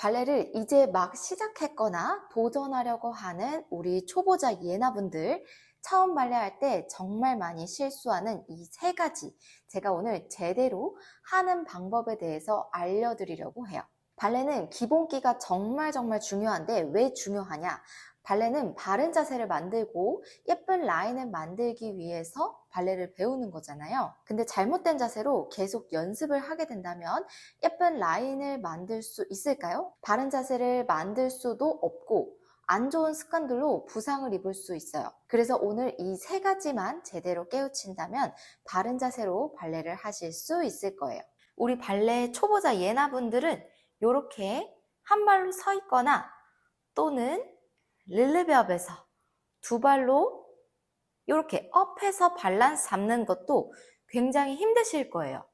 발레를 이제 막 시작했거나 도전하려고 하는 우리 초보자 예나분들 처음 발레할 때 정말 많이 실수하는 이 세 가지 제가 오늘 제대로 하는 방법에 대해서 알려드리려고 해요. 발레는 기본기가 정말 정말 중요한데 왜 중요하냐? 발레는 바른 자세를 만들고 예쁜 라인을 만들기 위해서 발레를 배우는 거잖아요. 근데 잘못된 자세로 계속 연습을 하게 된다면 예쁜 라인을 만들 수 있을까요? 바른 자세를 만들 수도 없고 안 좋은 습관들로 부상을 입을 수 있어요. 그래서 오늘 이 세 가지만 제대로 깨우친다면 바른 자세로 발레를 하실 수 있을 거예요. 우리 발레 초보자 예나분들은 이렇게 한 발로 서 있거나 또는 릴르베업에서 두 발로 이렇게 업해서 밸런스 잡는 것도 굉장히 힘드실 거예요.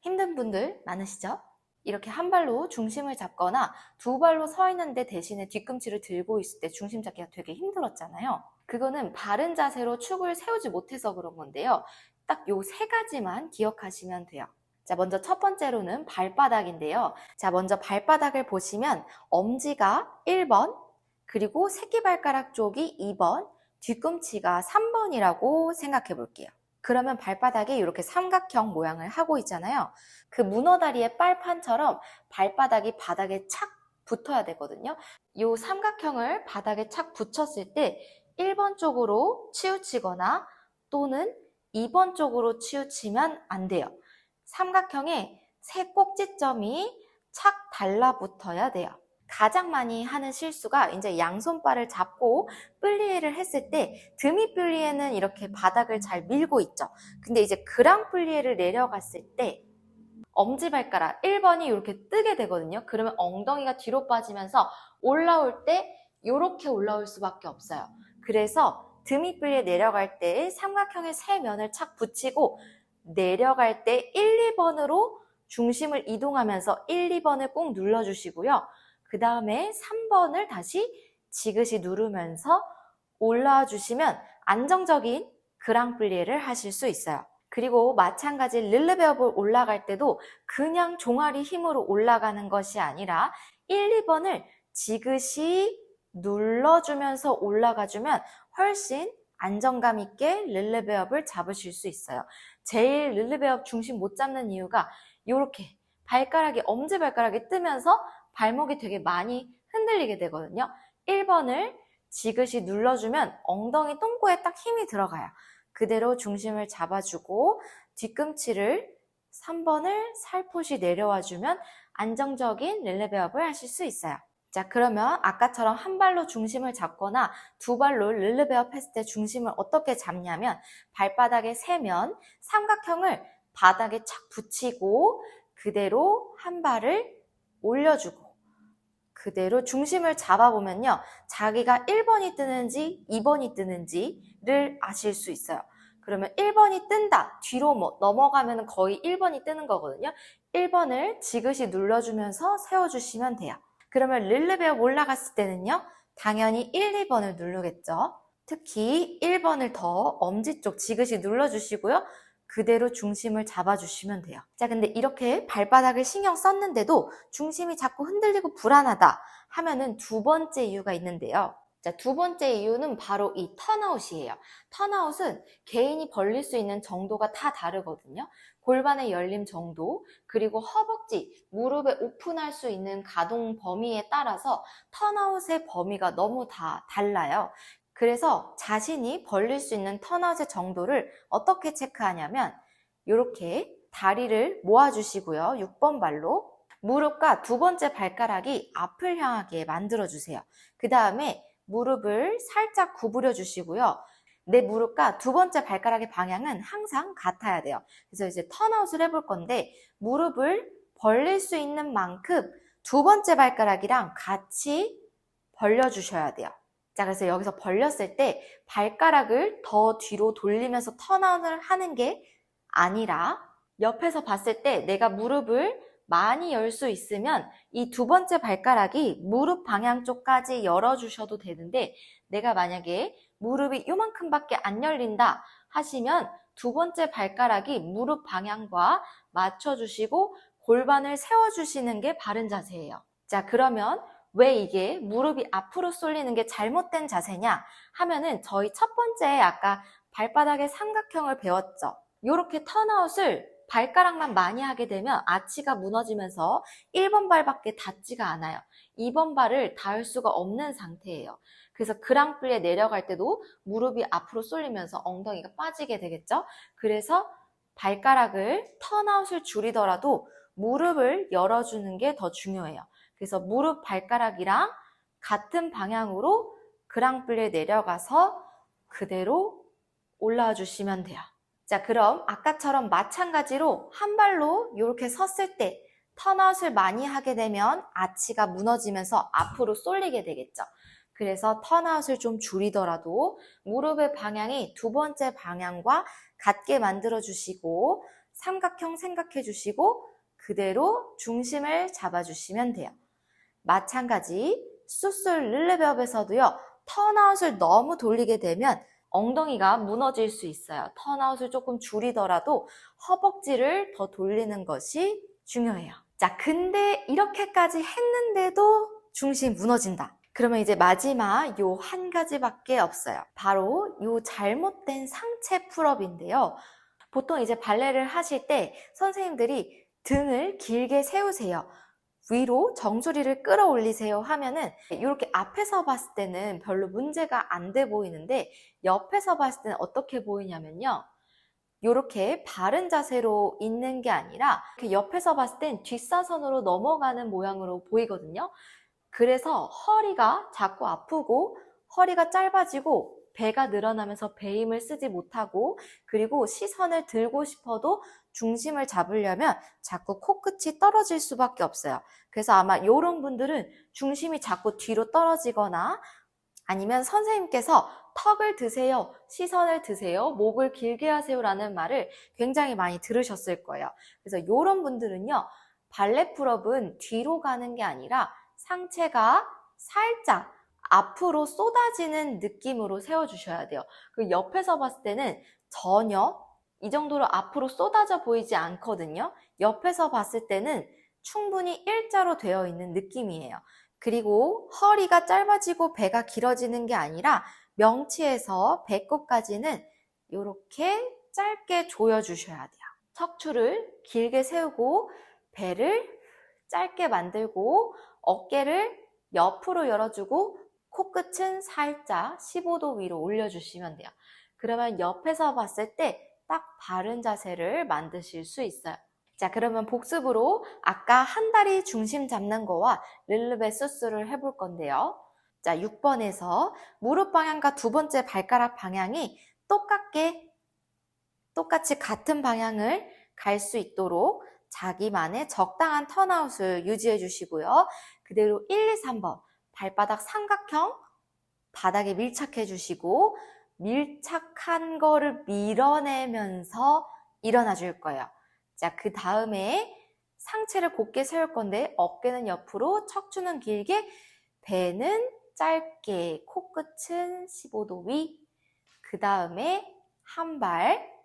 힘든 분들 많으시죠? 이렇게 한 발로 중심을 잡거나 두 발로 서 있는데 대신에 뒤꿈치를 들고 있을 때 중심 잡기가 되게 힘들었잖아요. 그거는 바른 자세로 축을 세우지 못해서 그런 건데요. 딱 요 세 가지만 기억하시면 돼요. 자, 먼저 첫 번째로는 발바닥인데요. 자, 먼저 발바닥을 보시면 엄지가 1번, 그리고 새끼발가락 쪽이 2번, 뒤꿈치가 3번이라고 생각해 볼게요. 그러면 발바닥에 이렇게 삼각형 모양을 하고 있잖아요. 그 문어다리의 빨판처럼 발바닥이 바닥에 착 붙어야 되거든요. 이 삼각형을 바닥에 착 붙였을 때 1번 쪽으로 치우치거나 또는 2번 쪽으로 치우치면 안 돼요. 삼각형에 세 꼭지점이 착 달라붙어야 돼요. 가장 많이 하는 실수가 이제 양손발을 잡고 플리에를 했을 때 드미 플리에는 이렇게 바닥을 잘 밀고 있죠. 근데 이제 그랑 플리에를 내려갔을 때 엄지발가락 1번이 이렇게 뜨게 되거든요. 그러면 엉덩이가 뒤로 빠지면서 올라올 때 이렇게 올라올 수밖에 없어요. 그래서 드미 플리에 내려갈 때 삼각형의 세 면을 착 붙이고 내려갈 때 1, 2번으로 중심을 이동하면서 1, 2번을 꼭 눌러주시고요. 그 다음에 3번을 다시 지그시 누르면서 올라와 주시면 안정적인 그랑플리에를 하실 수 있어요. 그리고 마찬가지 릴르베업을 올라갈 때도 그냥 종아리 힘으로 올라가는 것이 아니라 1, 2번을 지그시 눌러주면서 올라가주면 훨씬 안정감 있게 릴르베업을 잡으실 수 있어요. 제일 릴르베업 중심 못 잡는 이유가 이렇게 발가락이 엄지발가락이 뜨면서 발목이 되게 많이 흔들리게 되거든요. 1번을 지그시 눌러주면 엉덩이 똥꼬에 딱 힘이 들어가요. 그대로 중심을 잡아주고 뒤꿈치를 3번을 살포시 내려와주면 안정적인 릴레베업을 하실 수 있어요. 자, 그러면 아까처럼 한 발로 중심을 잡거나 두 발로 했을 때 중심을 어떻게 잡냐면 발바닥에 세면 삼각형을 바닥에 착 붙이고 그대로 한 발을 올려주고 그대로 중심을 잡아보면요. 자기가 1번이 뜨는지 2번이 뜨는지를 아실 수 있어요. 그러면 1번이 뜬다. 뒤로 뭐 넘어가면 거의 1번이 뜨는 거거든요. 1번을 지그시 눌러주면서 세워주시면 돼요. 그러면 릴레베어 올라갔을 때는요. 당연히 1, 2번을 누르겠죠. 특히 1번을 더 엄지 쪽 지그시 눌러주시고요. 그대로 중심을 잡아주시면 돼요. 자, 근데 이렇게 발바닥을 신경 썼는데도 중심이 자꾸 흔들리고 불안하다 하면은 두 번째 이유가 있는데요. 자, 두 번째 이유는 바로 이 턴아웃이에요. 턴아웃은 개인이 벌릴 수 있는 정도가 다 다르거든요. 골반의 열림 정도, 그리고 허벅지, 무릎에 오픈할 수 있는 가동 범위에 따라서 턴아웃의 범위가 너무 다 달라요. 그래서 자신이 벌릴 수 있는 턴아웃의 정도를 어떻게 체크하냐면 이렇게 다리를 모아주시고요. 6번 발로 무릎과 두 번째 발가락이 앞을 향하게 만들어주세요. 그 다음에 무릎을 살짝 구부려 주시고요. 내 무릎과 두 번째 발가락의 방향은 항상 같아야 돼요. 그래서 이제 턴아웃을 해볼 건데 무릎을 벌릴 수 있는 만큼 두 번째 발가락이랑 같이 벌려주셔야 돼요. 자, 그래서 여기서 벌렸을 때 발가락을 더 뒤로 돌리면서 턴아웃을 하는 게 아니라 옆에서 봤을 때 내가 무릎을 많이 열 수 있으면 이 두 번째 발가락이 무릎 방향 쪽까지 열어주셔도 되는데 내가 만약에 무릎이 요만큼밖에 안 열린다 하시면 두 번째 발가락이 무릎 방향과 맞춰주시고 골반을 세워주시는 게 바른 자세예요. 자, 그러면 왜 이게 무릎이 앞으로 쏠리는 게 잘못된 자세냐 하면은 저희 첫 번째 아까 발바닥의 삼각형을 배웠죠. 이렇게 턴아웃을 발가락만 많이 하게 되면 아치가 무너지면서 1번 발밖에 닿지가 않아요. 2번 발을 닿을 수가 없는 상태예요. 그래서 그랑플리에 내려갈 때도 무릎이 앞으로 쏠리면서 엉덩이가 빠지게 되겠죠. 그래서 발가락을 턴아웃을 줄이더라도 무릎을 열어주는 게 더 중요해요. 그래서 무릎 발가락이랑 같은 방향으로 그랑플리에 내려가서 그대로 올라와 주시면 돼요. 자, 그럼 아까처럼 마찬가지로 한 발로 이렇게 섰을 때 턴아웃을 많이 하게 되면 아치가 무너지면서 앞으로 쏠리게 되겠죠. 그래서 턴아웃을 좀 줄이더라도 무릎의 방향이 두 번째 방향과 같게 만들어 주시고 삼각형 생각해 주시고 그대로 중심을 잡아 주시면 돼요. 마찬가지 수술 릴레베업에서도요. 턴아웃을 너무 돌리게 되면 엉덩이가 무너질 수 있어요. 턴아웃을 조금 줄이더라도 허벅지를 더 돌리는 것이 중요해요. 자, 근데 이렇게까지 했는데도 중심이 무너진다. 그러면 이제 마지막 요 한 가지밖에 없어요. 바로 요 잘못된 상체 풀업인데요. 보통 이제 발레를 하실 때 선생님들이 등을 길게 세우세요. 위로 정수리를 끌어올리세요 하면은 이렇게 앞에서 봤을 때는 별로 문제가 안 돼 보이는데 옆에서 봤을 때는 어떻게 보이냐면요. 이렇게 바른 자세로 있는 게 아니라 옆에서 봤을 땐 뒷사선으로 넘어가는 모양으로 보이거든요. 그래서 허리가 자꾸 아프고 허리가 짧아지고 배가 늘어나면서 배힘을 쓰지 못하고 그리고 시선을 들고 싶어도 중심을 잡으려면 자꾸 코끝이 떨어질 수밖에 없어요. 그래서 아마 이런 분들은 중심이 자꾸 뒤로 떨어지거나 아니면 선생님께서 턱을 드세요, 시선을 드세요, 목을 길게 하세요라는 말을 굉장히 많이 들으셨을 거예요. 그래서 이런 분들은요, 발레 풀업은 뒤로 가는 게 아니라 상체가 살짝 앞으로 쏟아지는 느낌으로 세워주셔야 돼요. 그 옆에서 봤을 때는 전혀 이 정도로 앞으로 쏟아져 보이지 않거든요. 옆에서 봤을 때는 충분히 일자로 되어 있는 느낌이에요. 그리고 허리가 짧아지고 배가 길어지는 게 아니라 명치에서 배꼽까지는 이렇게 짧게 조여주셔야 돼요. 척추를 길게 세우고 배를 짧게 만들고 어깨를 옆으로 열어주고 코끝은 살짝 15도 위로 올려주시면 돼요. 그러면 옆에서 봤을 때 딱 바른 자세를 만드실 수 있어요. 자, 그러면 복습으로 아까 한 다리 중심 잡는 거와 릴르베 수스를 해볼 건데요. 자, 6번에서 무릎 방향과 두 번째 발가락 방향이 똑같게, 똑같이 같은 방향을 갈 수 있도록 자기만의 적당한 턴아웃을 유지해 주시고요. 그대로 1, 2, 3번 발바닥 삼각형 바닥에 밀착해 주시고 밀착한 거를 밀어내면서 일어나 줄 거예요. 자, 그 다음에 상체를 곧게 세울 건데 어깨는 옆으로, 척추는 길게, 배는 짧게, 코끝은 15도 위. 그 다음에 한 발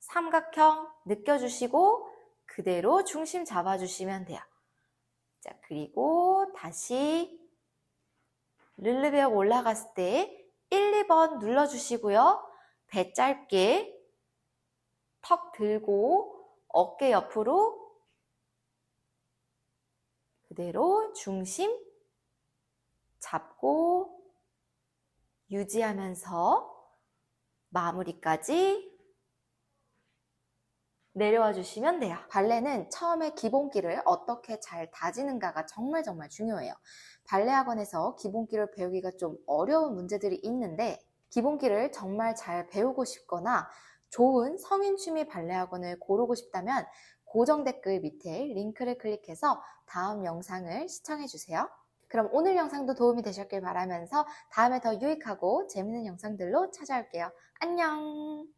삼각형 느껴주시고 그대로 중심 잡아주시면 돼요. 자, 그리고 다시 릴르베어 올라갔을 때 1, 2번 눌러주시고요. 배 짧게 턱 들고 어깨 옆으로 그대로 중심 잡고 유지하면서 마무리까지 내려와 주시면 돼요. 발레는 처음에 기본기를 어떻게 잘 다지는가가 정말 정말 중요해요. 발레 학원에서 기본기를 배우기가 좀 어려운 문제들이 있는데 기본기를 정말 잘 배우고 싶거나 좋은 성인 취미 발레 학원을 고르고 싶다면 고정 댓글 밑에 링크를 클릭해서 다음 영상을 시청해 주세요. 그럼 오늘 영상도 도움이 되셨길 바라면서 다음에 더 유익하고 재밌는 영상들로 찾아올게요. 안녕!